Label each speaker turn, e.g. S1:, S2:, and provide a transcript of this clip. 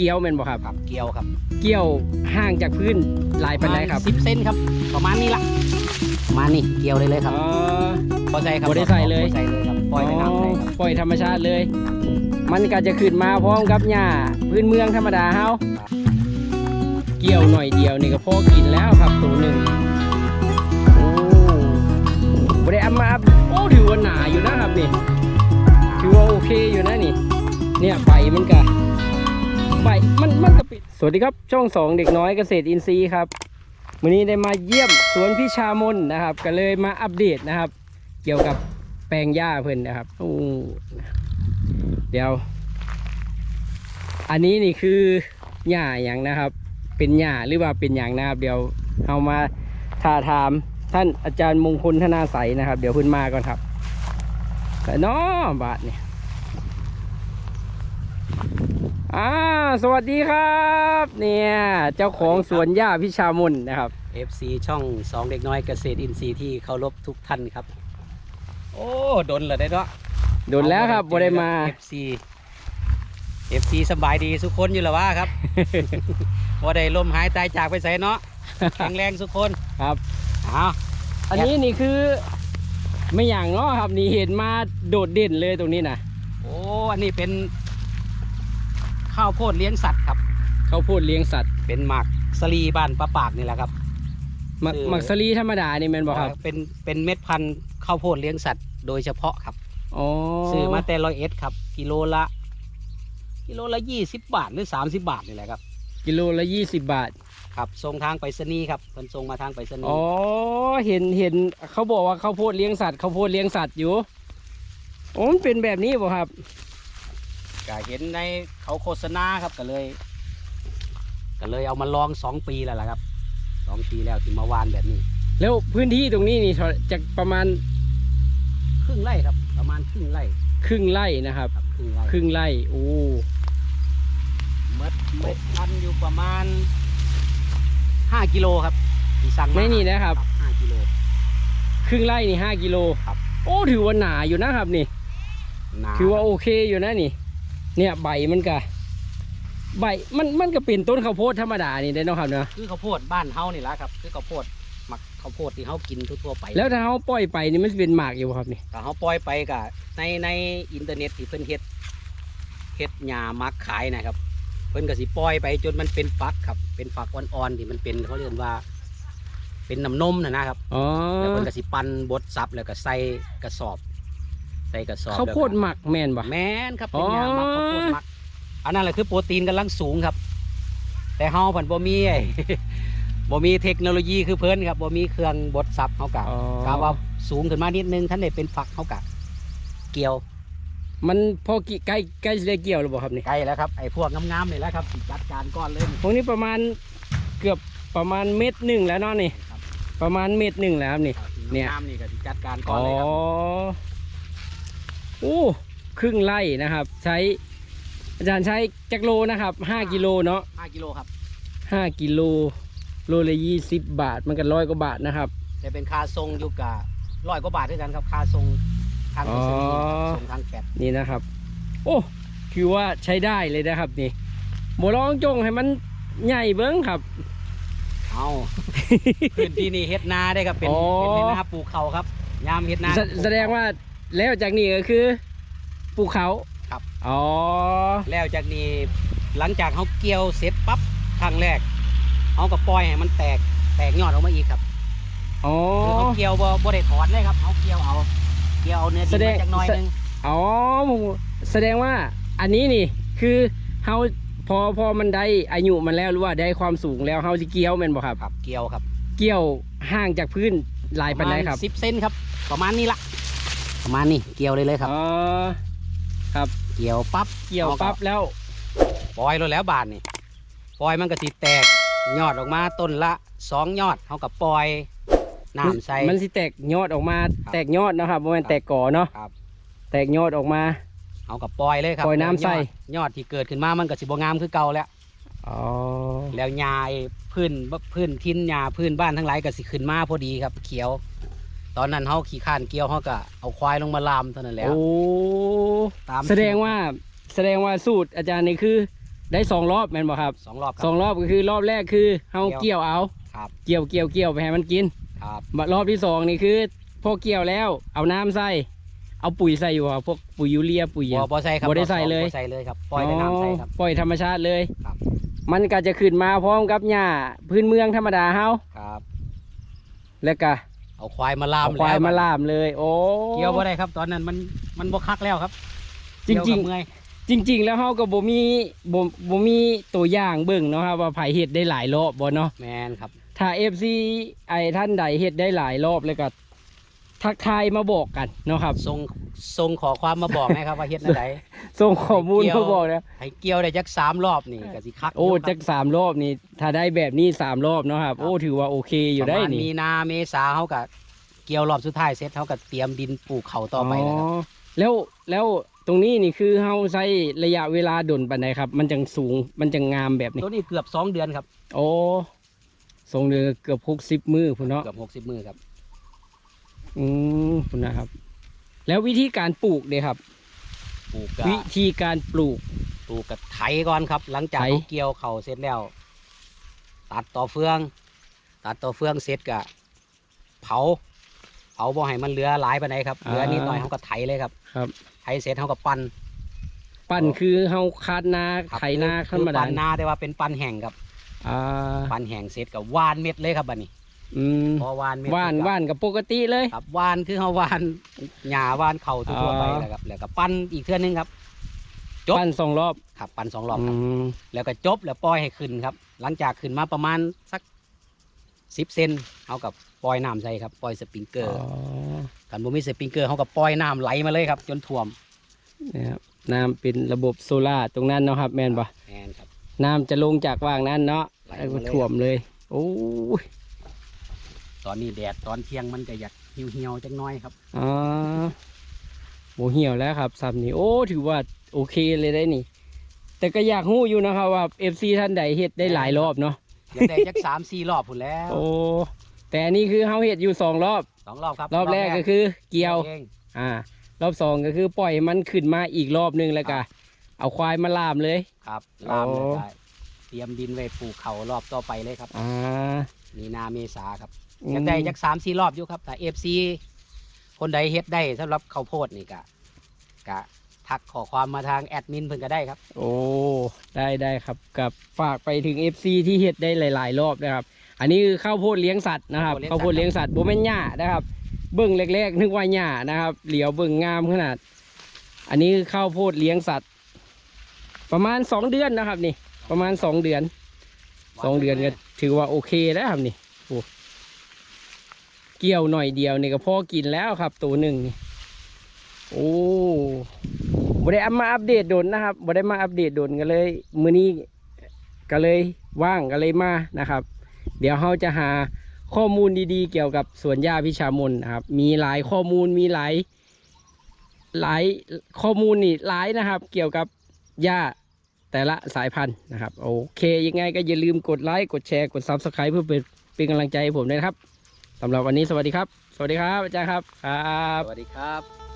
S1: เกี่ยวแม่นบ่ครับ
S2: ครับเกี่ยวครับ
S1: เกี่ยวห่างจากพื้นหลายปานใดครับ
S2: สิบเซนครับ ประมาณนี้ละประมาณนี้เกี่ยวเลยเลยครับ
S1: อ๋อ
S2: พอใส่ครับ
S1: บ่ได้ใส่เลย
S2: บ่ใส่เลยครับปล่อยไปน้ำเลยครับ
S1: ปล่อยธรรมชาติเลย มันก็จะขึ้นมาพร้อมกับหญ้าพื้นเมืองธรรมดาเฮาเกี่ยวหน่อยเดียวนี่ก็พอกินแล้วครับตัวหนึ่งโอ้บ่ได้เอามาโอ้ถือว่าหนาอยู่นะครับนี่ถือว่าโอเคอยู่นะนี่ เนี่ยใบมันก็ ใบมันมันก็ปิด สวัสดีครับช่องสองเด็กน้อยเกษตรอินทรีย์ครับวันนี้ได้มาเยี่ยมสวนพิชามนนะครับ ก็เลยมาอัปเดตนะครับ เกี่ยวกับแปลงหญ้าเพิ่นนะครับโอ้เดี๋ยว อันนี้นี่คือหญ้าอย่างนะครับ เป็นหญ้าหรือว่าเป็นอย่างนะครับ เดี๋ยวเอามาท่าถามท่านอาจารย์มงคลธนาใสนะครับ เดี๋ยวเพิ่นมาก่อนครับแต่น้อบาทเนี่ย อ่าสวัสดีครับ เนี่ย เจ้าของสวนหญ้าพิชามนนะครับ
S2: FC ช่องสองเด็กน้อยเกษตรอินทรีย์ที่เคารพทุกท่านครับ โอ้ดนเลยได้เนาะ
S1: โดนแล้วครับบ่ได้มา
S2: เอฟซีเอฟซีสบายดีทุกคนอยู่แล้ววะครับ บ่ได้ลมหายตายจากไปใส่เนาะแข็งแรงทุกคน
S1: ครับ
S2: เอา
S1: อันนี้นี่คือไม่อย่างเนาะครับนี่เห็นมาโดดเด่นเลยตรงนี้นะ
S2: โอ้อันนี้เป็น ข้าวโพดเลี้ยงสัตว์ครับ
S1: เขาวโพูดเลี้ยงสัตว์
S2: เป็นหมักสลีบ้านปลาปากนี่แหละครับ
S1: หมัก
S2: คือ
S1: หมักสลีธรรมดานี่แมนบอกครับ
S2: เป็นเป็นเม็ดพันธุ์ข้าวโพดเลี้ยงสัตว์โดยเฉพาะครับ
S1: อ๋อ
S2: ซื้อมาแต่ร้อยเอ็ดครับ กิโลละ กิโลละยี่สิบบาทหรือสามสิบบาทนี่แหละครับ
S1: กิโลละยี่สิบบาท
S2: ครับส่งทางไปรษณีย์ครับเพิ่นส่งมาทางไปรษณี
S1: อ๋อ
S2: ย์
S1: เห็นเห็นเขาบอกว่าเขาวโพดเลี้ยงสัตว์เขาวโพดเลี้ยงสัตว์อยู่โอ้มันเป็นแบบนี้บ่ครับ
S2: ก็เห็นในเขาโฆษณาครับก็เลย ก็เลยเอามาลองสองปีแล้วล่ะครับสองปีแล้วที่มาวานแบบนี้
S1: แล้วพื้นที่ตรงนี้นี่จะประมาณ
S2: ครึ่งไร่ครับ ประมาณครึ่งไร่
S1: ครึ่งไร่นะครับ
S2: ครับครึ่งไร่
S1: ครึ่งไร่โอ้
S2: เม็ดเม็ดพันธุ์อยู่ประมาณห้ากิโลครับที่สั่งมา
S1: ไม่นี่นะครับ
S2: ห้ากิโล
S1: ครึ่งไร่นี่ห้ากิโล
S2: ครับ
S1: โอ้ถือว่าหนาอยู่นะครับนี่
S2: หนา
S1: ถือว่าโอเคอยู่นะนี่ เนี่ยใบมันก็ใบมันมันก็เป็นต้นข้าวโพดธรรมดานี่ได้เนาะครับเนาะ
S2: คือข้าวโพดบ้านเฮานี่แหละครับ คือข้าวโพดหมักข้าวโพดที่เฮากินทั่วๆไป
S1: แล้วถ้าเขาปล่อยไปนี่มันสิเป็นหมากอยู่บ่ครับนี่
S2: ถ้าเฮาปล่อยไปก็ในในอินเทอร์เน็ตที่เพิ่นเฮ็ดเฮ็ดหญ้ามักขายนะครับ เพิ่นก็สิปล่อยไปจนมันเป็นฟักครับ เป็นฟักอ่อนๆที่มันเป็นเขาเรียกว่า เป็นน้ำนมนะนะครับ
S1: อ๋อ
S2: แล้วเพิ่นก็สิปั่นบดซับแล้วก็ใส่กระสอบ ใส่กระสอบ
S1: ข้าวโพด
S2: แล้วก็
S1: หมักแม่นบ่
S2: แม่นครับเป็นหญ้ามัก
S1: อ๋อ
S2: ข้าวโพดมัก อันนั้นแหละคือโปรตีนกำลังสูงครับ แต่เฮาเพิ่นบ่มีไอ้บ่มีเทคโนโลยีคือเพิ่นครับบ่มีเครื่องบดซับเฮากะ
S1: อ๋อ
S2: กะว่าสูงขึ้นมานิดนึงท่านได้เป็นฝักเฮากะเกี่ยว
S1: มันพอกี่ใกล้ใกล้จะได้เกี่ยวหรือเปล่าครับนี่
S2: ใกล้แล้วครับไอ้พวกงามๆนี่แหละครับสิจัดการก่อนเลย
S1: พวกนี้ประมาณเกือบประมาณเม็ดหนึ่งแล้วเนาะนี่
S2: ครับ
S1: ประมาณเม็ดหนึ่งแล้วครับนี่เนี่ย
S2: งามๆนี่ก็สิจัดการก่อ
S1: อ๋
S2: น
S1: อ
S2: เลยครับ
S1: โอ้ครึ่งไร่นะครับ ใช้อาจารย์ใช้จักโลนะครับห้ากิโลเนาะ
S2: 5กิโลครับ
S1: ห้ากิโลโลละยี่สิบบาท มันก็ร้อยกว่าบาทนะครับ
S2: แต่เป็นค่าทรงอยู่กะร้อยกว่าบาทด้วยกันครับค่าทรงทางไปรษณีย์
S1: อ๋อ
S2: ส่งทางแฟด
S1: นี่นะครับ โอ้คือว่าใช้ได้เลยนะครับนี่โบลองจงให้มันใหญ่เบิ้งครับ
S2: เอาพื้นที่นี่เฮ็ดนาได้ครับเป็น
S1: อ๋อ
S2: เป็นเฮ็ดนาปลูกเขาครับยามเฮ็ดนา
S1: แส
S2: ปลูก
S1: แสดงว่า แล้วจากนี้ก็คือปลูกเขา
S2: ครับ
S1: อ๋อ
S2: แล้วจากนี้หลังจากเขาเกี่ยวเสร็จปั๊บครั้งแรกเขาก็ปล่อยให้มันแตกแตกยอดออกมาอีกครับ
S1: อ๋อ
S2: คือเขาเกี่ยวบ่บ่ได้ถอนเลยครับเขาเกี่ยวเอา เกี่ยวเอาเนื้อดิ
S1: แส
S2: น
S1: ดง
S2: มาจากหน้อยหนึง
S1: อ๋อแสดงว่าอันนี้นี่คือเฮาพอพอมันได้อายุมันแล้วหรือว่าได้ความสูงแล้วเฮาสิเกี่ยวแม่นบ่ครับ
S2: ครับเกี่ยวครับ
S1: เกี่ยวห่างจากพื้นหลายปานใดครับ
S2: สิบเซนครับ ประมาณนี้ละ ประมาณนี้เกี่ยวเลยเลยครับ
S1: อ๋อ ครับ
S2: เกี่ยวปั๊บ
S1: เกี่ยว
S2: อา
S1: ปั๊บแล้ว
S2: ปล่อยเลยแล้วบาทนี่ปล่อยมันก็สิแตกยอดออกมาต้นละสองยอดเขากับปล่อยน้ำใส่
S1: มันสิแตกยอดออกมา
S2: ครับ
S1: แตกยอดเนาะครับบ่แม่น
S2: ครับ
S1: แตกก่อเนาะ
S2: ครับ
S1: แตกยอดออกมา
S2: เขากับปล่อยเลยครับ
S1: ปล่อยน้ำใส่
S2: ยอดยอดที่เกิดขึ้นมามันก็สิบ่งามคือเก่าแล้ว
S1: อ๋อ
S2: แล้วหญ้าไอ้พื้นบพื้นทิ้นหญ้าพื้นบ้านทั้งหลายก็สิขึ้นมาพอดีครับ เขียว ตอนนั้นเฮาขี่ข้านเกี่ยวเฮาก็เอาควายลงมาลามเท่านั้นแหล้ว
S1: โอ้
S2: ตาม
S1: แสดงว่าแสดงว่าสูตรอาจารย์นี่คือ ได้สองรอบแม่นบ่ครับ
S2: สองรอบค
S1: ส
S2: รั
S1: อบงรอบก็คือรอบแรกคือเฮา
S2: เกี่
S1: เกี่
S2: ย
S1: ยววเอา
S2: ครับ
S1: เกี่ยวเกี่ยวเกี่ยวไปให้มันกิน
S2: ครับ
S1: มารอบที่สองนี่คือพอเกี่ยวแล้ว เอาน้ำใส่เอาปุ๋ยใส่อยู่ครับพวกปุ๋ยยูเรียปุ๋ยหยัง
S2: บ่บ่ใส่ครับ
S1: บ่ได้ใส่เลย
S2: บ่ใส่เลยครับปล่อยไปน้ำใส่ครับ
S1: อ๋อปล่อยธรรมชาติเลย
S2: ครับ
S1: มันก็จะขึ้นมาพร้อมกับหญ้าพื้นเมืองธรรมดาเฮา
S2: ครับ
S1: แล้วก็
S2: เอาควายมาล่าม
S1: เอาควาย
S2: แล้ว
S1: มาล่ามเลย โอ้
S2: เกี่ยวบ่ได้ครับ ตอนนั้นมันมันบ่คักแล้วครับ
S1: จริง
S2: เกี่ยวกับเมื่อย
S1: ๆจริง ๆ แล้วเฮาก็บ่มีบ่บ่มีตัวอย่างเบิ่งเนาะครับว่าไผเฮ็ดได้หลายรอบบ่เนาะ
S2: แมนครับ
S1: ถ้า FC ไอ้ท่านใดเฮ็ดได้หลายรอบแล้วก็ ทักทายมาบอกกันเนาะครับ
S2: ส่งส่งขอความมาบอกนะครับ ว่าเฮ็ดอันใด
S1: ส่งข้อมูล
S2: เกี่ยว
S1: มาบอกนะ
S2: ให้เกี่ยวได้จักสามรอบนี่ก็สิคัก
S1: โอ้
S2: ยู่ครับ
S1: จักสามรอบนี่ถ้าได้แบบนี้สามรอบเนาะครับ
S2: ครับ
S1: โอ้ถือว่าโอเคอยู่ได้
S2: ประมาณ
S1: นี่
S2: มีนาเมษาเฮาก็เกี่ยวรอบสุดท้ายเสร็จเฮาก็เตรียมดินปลูกเขาต่อไปแล้วครับ
S1: แล้วแล้วตรงนี้นี่คือเฮาใช้ระยะเวลาดนปานใดครับ มันจังสูงมันจังงามแบบนี้
S2: ตัวนี้เกือบสองเดือนครับ
S1: โอ้ทรงเดือนเกือบหกสิบมือพุ่นเนาะ
S2: เกือบหกสิบ60มือครับ
S1: อืมพุ่นนะครับ แล้ววิธีการปลูกเด้ครับ
S2: ปลูกก็
S1: วิธีการปลูก
S2: ปลูกกับไถก่อนครับ หลังจาก
S1: ไถ
S2: เขาเกี่ยวเขาเสร็จแล้ว ตัดต่อเฟือง ตัดต่อเฟืองเสร็จก็เผา เผาบ่ให้มันเหลือหลายไปไหนใดครับเหลือนิดหน่อยเขาก็ไถเลยครับ
S1: ครับ
S2: ไถเสร็จเขาก็ปั้น
S1: ปั่นคือเฮาคาดนา
S2: ครับ
S1: ไถนา
S2: คือ
S1: ธรรมดา
S2: ปั้นนาแต่ว่าเป็นปั้นแห้งครับ
S1: อ่า
S2: ปั้นแห้งเสร็จกับวานเม็ดเลยครับบัดนี้
S1: อืม
S2: พอวานเม็ด
S1: ว่าน
S2: ปุ๊บก็
S1: ว่านกับปกติเลย
S2: ครับวานคือเขาวานหญ้าวานเข่าทั่วๆไป
S1: อ๋อ
S2: แล้วครับแล้วก็ปั้นอีกเทื่อนึงครับ จบ
S1: ปั่นสองรอบ
S2: ครับปั้นสองรอบครับ
S1: อืม
S2: แล้วก็จบแล้วปล่อยให้ขึ้นครับ หลังจากขึ้นมาประมาณสักสิบเซนเอากับปล่อยน้ำใส่ครับปล่อยสปริงเกอ
S1: อ๋
S2: ร์
S1: อ
S2: กันบ่มีสปริงเกอร์เขาก็ปล่อยน้ำไหลมาเลยครับ จนท่วม
S1: เนี่ยครับน้ำเป็นระบบโซล่าร์ตรงนั้นเนาะครับ แม่นปะ
S2: แมนครับ
S1: น้ำจะลงจากว่างนั้นเนาะ
S2: ไหล
S1: แล้ว
S2: มา
S1: ก็
S2: เลย
S1: ท่วมเลย โอ้ย
S2: ต อนนี้แดดตอนเที่ยงมันก็อยากเหี่ยวๆจังน้อยครับ
S1: อ๋อโหเหี่ยวแล้วครับสับนี่โอ้ถือว่าโอเคเลยได้นี่ แต่ก็อยากหู้อยู่นะครับว่า FC ท่านใดเฮ็ดได้หลายรอบเนาะ
S2: อยากได้จักสามสี่รอบพุ่นแล้ว
S1: โอ้แต่อันนี่คือเฮาเฮ็ดอยู่สองรอบ
S2: สองรอบครับ
S1: รอบแรกก็คือเกี่ยว
S2: เอง
S1: อ่า รอบสองก็คือปล่อยมันขึ้นมาอีกรอบนึงแล้วก็เอาควายมาล่ามเลย
S2: ครับลามเลย
S1: โอ้
S2: ได้เตรียมดินไว้ปลูกเขารอบต่อไปเลยครับ
S1: อ่า
S2: มีนาเมษาครับ
S1: อืม
S2: อยากได้จักสามสี่รอบอยู่ครับแต่เอฟซีคนใดเฮ็ดได้สำหรับข้าวโพดนี่กะกะทักขอความมาทางแอดมินเพิ่นก็ได้ครับ
S1: โอ้ได้ได้ครับกับฝากไปถึง FC ที่เฮ็ดได้หลาย ๆ รอบนะครับ อันนี้คือข้าวโพดเลี้ยงสัตว์นะครับข้า
S2: ข้าวว
S1: โพ
S2: โพ
S1: ด
S2: ดเลี้
S1: เลี้ยง
S2: ยงสั
S1: สัต
S2: ตว์
S1: ว์โบแม่นหญ้านะครับ เบิ่งแรกๆนึกว่าหญ้านะครับ เหลียวเบิ่งงามขนาด อันนี้คือข้าวโพดเลี้ยงสัตว์ ประมาณสองเดือนนะครับ นี่ ประมาณสองเดือนสองเดือนก็ถือว่าโอเคแล้วครับนี่โอ้ เกี่ยวหน่อยเดียวนี่ก็พอกินแล้วครับ ตัวหนึ่งนี่โอ้บ่ได้เอามาอัปเดตโดนนะครับบ่ได้มาอัปเดตโดนกันเลยมื้อนี้ก็เลยว่างก็เลยมานะครับ เดี๋ยวเราจะหาข้อมูลดีๆ เกี่ยวกับสวนหญ้าพิชามนนะครับ มีหลายข้อมูลมีหลายหลายข้อมูลนี่หลายนะครับ เกี่ยวกับหญ้าแต่ละสายพันธุ์นะครับ โอเค ยังไงก็อย่าลืมกดไลค์กดแชร์กด Subscribe เพื่อเป็นเป็นกำลังใจให้ผมด้วยนะครับ สำหรับวันนี้สวัสดีครับ สวัสดีครับอาจารย์ครับครับ
S2: สวัสดีครับ